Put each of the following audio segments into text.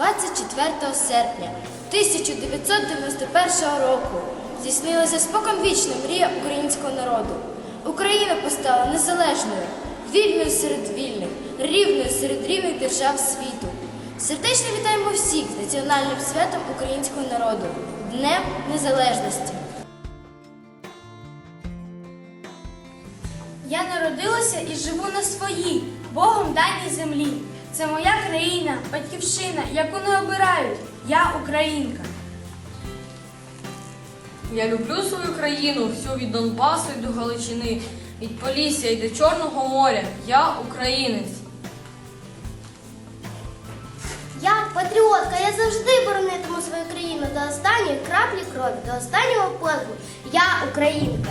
24 серпня 1991 року здійснилася споконвічна мрія українського народу. Україна постала незалежною, вільною серед вільних, рівною серед рівних держав світу. Сердечно вітаємо всіх з національним святом українського народу Днем Незалежності. Я народилася і живу на своїй, Богом даній землі. Це моя країна, батьківщина, яку не обирають. Я українка. Я люблю свою країну, всю від Донбасу і до Галичини, від Полісся і до Чорного моря. Я українець. Я патріотка, я завжди боронитиму свою країну до останньої краплі крові, до останнього подиху. Я українка.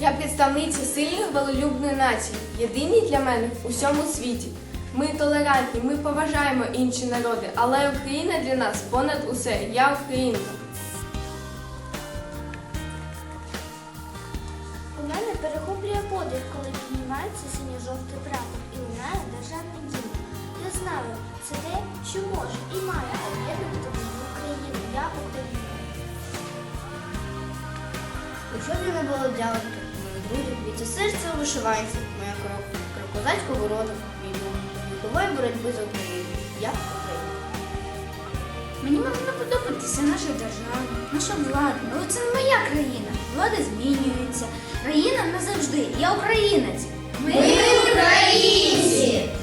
Я представниця сильних волелюбної нації, єдині для мене в усьому світі. Ми толерантні, ми поважаємо інші народи, але Україна для нас понад усе. Я українка. У мене перехоплює подих, коли піднімається синьо-жовтий прапор і лунає державний гімн. Я знаю, це те, що може і має об'єднувати Україну. Я Україна. Якщо б не було дякувати, мої друзі, серце у моя кров, козацьку ворота, мій дом, вікової боротьби за Україну. Я Україна. Мені може не подобатися наша держава, наша влада, але це не моя країна. Влада змінюється. Країна назавжди. Я українець. Ми українці!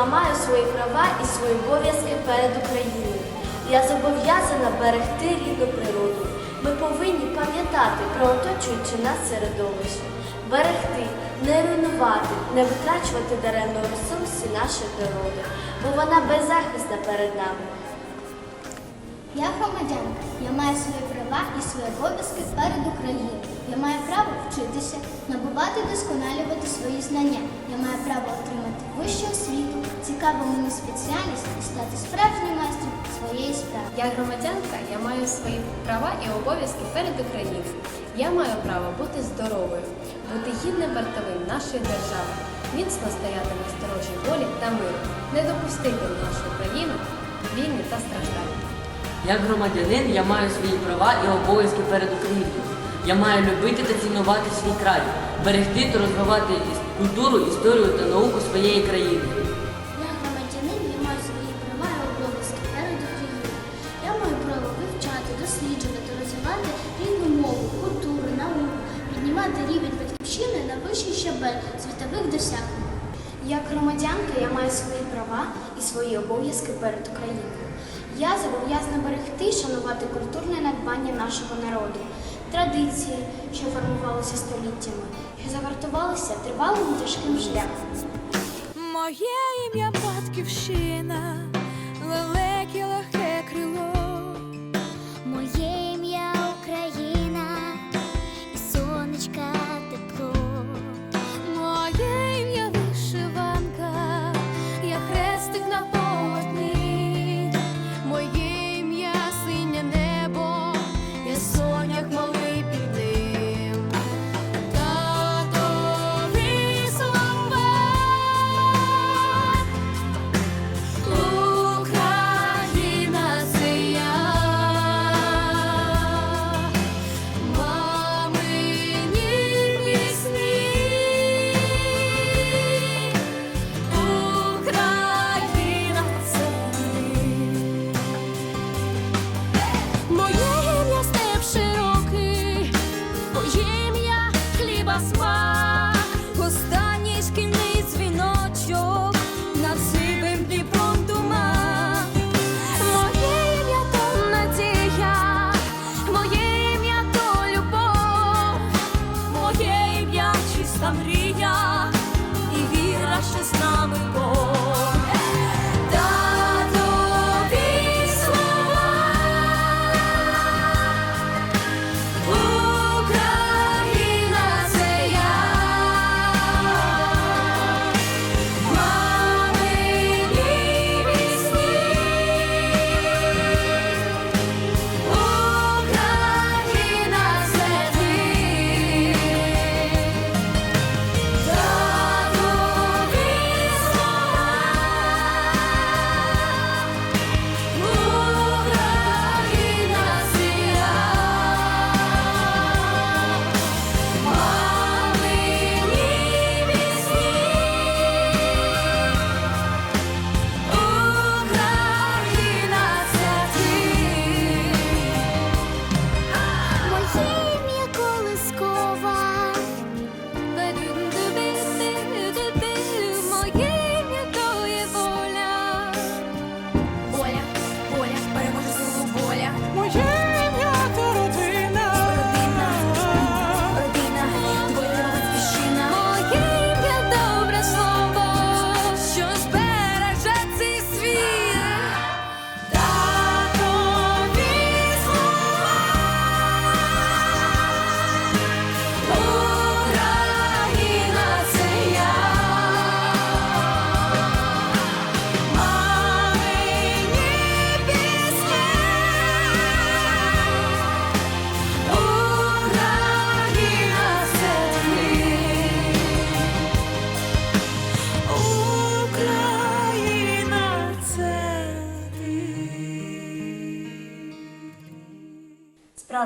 Я маю свої права і свої обов'язки перед Україною. Я зобов'язана берегти рідну природу. Ми повинні пам'ятати про оточуюче нас середовище, берегти, не руйнувати, не витрачувати даремно ресурси нашої природи, бо вона беззахисна перед нами. Я громадянка. Я маю свої права і свої обов'язки перед Україною. Я маю право вчитися, набувати, досконалювати свої знання. Я маю право отримати вищу освіту, цікаву мені спеціальність і стати справжнім майстром своєї справи. Я громадянка, я маю свої права і обов'язки перед Україною. Я маю право бути здоровою, бути гідним вартовим нашої держави, міцно стояти на сторожі волі та миру, не допустити в нашу країну війни та страждань. Як громадянин я маю свої права і обов'язки перед Україною. Я маю любити та цінувати свій край, берегти та розвивати культуру, історію та науку своєї країни. Я громадянин, я маю свої права і обов'язки перед Україною. Я маю право вивчати, досліджувати, розвивати рідну мову, культуру, науку, піднімати рівень батьківщини на вищий щабель світових досягнень. Як громадянка я маю свої права і свої обов'язки перед Україною. Я зобов'язана берегти і шанувати культурне надбання нашого народу, традиції, що формувалися століттями, що завартувалися тривалим тяжким шляхом. Моє ім'я батьківщина, лелеке легке крило. Моє ім'я Україна і сонечка хліба смак, останній шкільний дзвіночок над сивим Дніпром туман. Моє ім'я то надія, моє любов, моє ім'я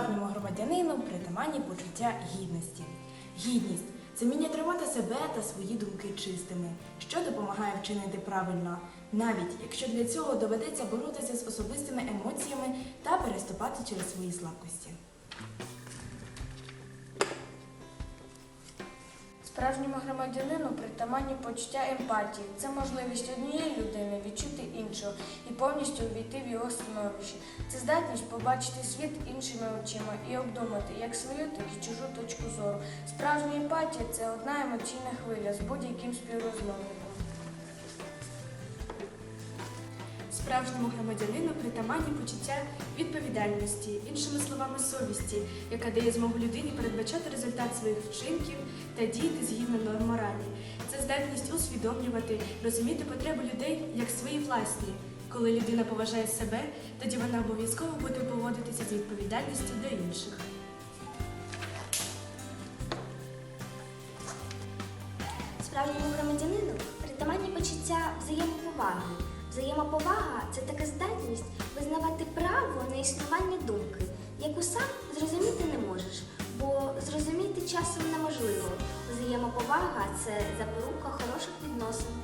громадянину притаманні почуття гідності. Гідність це вміння тримати себе та свої думки чистими, що допомагає вчинити правильно, навіть якщо для цього доведеться боротися з особистими емоціями та переступати через свої слабкості. Справжньому громадянину притаманні почуття емпатії. Це можливість однієї людини відчути іншого і повністю увійти в його становище. Це здатність побачити світ іншими очима і обдумати як свою, так і чужу точку зору. Справжня емпатія це одна емоційна хвиля з будь-яким співрозмовником. Справжньому громадянину притаманні почуття відповідальності, іншими словами, совісті, яка дає змогу людині передбачати результат своїх вчинків та діяти згідно норм моралі. Це здатність усвідомлювати, розуміти потреби людей як свої власні. Коли людина поважає себе, тоді вона обов'язково буде поводитися з відповідальністю до інших. Справжньому громадянину притаманні почуття взаємоповаги. Взаємоповага це така здатність визнавати право на існування думки, яку сам зрозуміти не можеш, бо зрозуміти часом неможливо. Взаємоповага це запорука хороших відносин.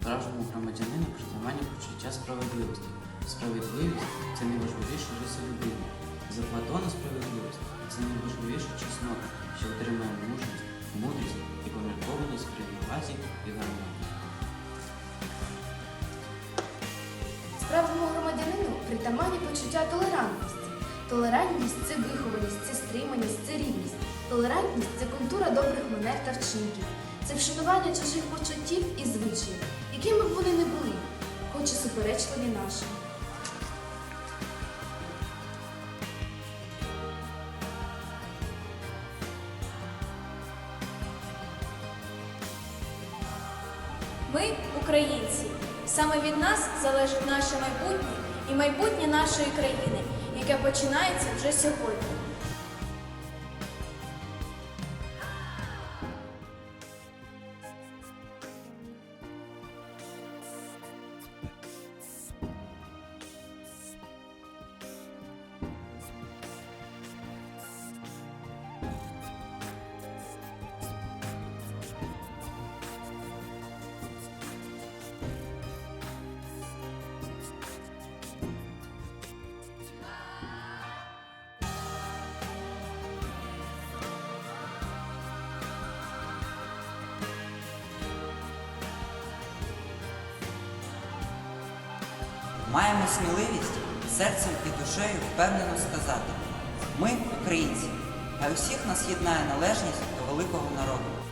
Справжньому громадянину притаманні почуття справедливості. Справедливість це найважливіша риса людини. За Платона справедливість це найважливіша чеснота, що отримує мужність, мудрість і поміркованість при відвазі і гармонії. Справжньому громадянину притаманні почуття толерантності. Толерантність це вихованість, це стриманість, це рівність. Толерантність це культура добрих манер та вчинків. Це вшанування чужих почуттів і звичаїв, якими б вони не були, хоч і суперечливі нашим. Ми українці. Саме від нас залежить наше майбутнє і майбутнє нашої країни, яке починається вже сьогодні. Маємо сміливість серцем і душею впевнено сказати: ми українці, а усіх нас єднає належність до великого народу.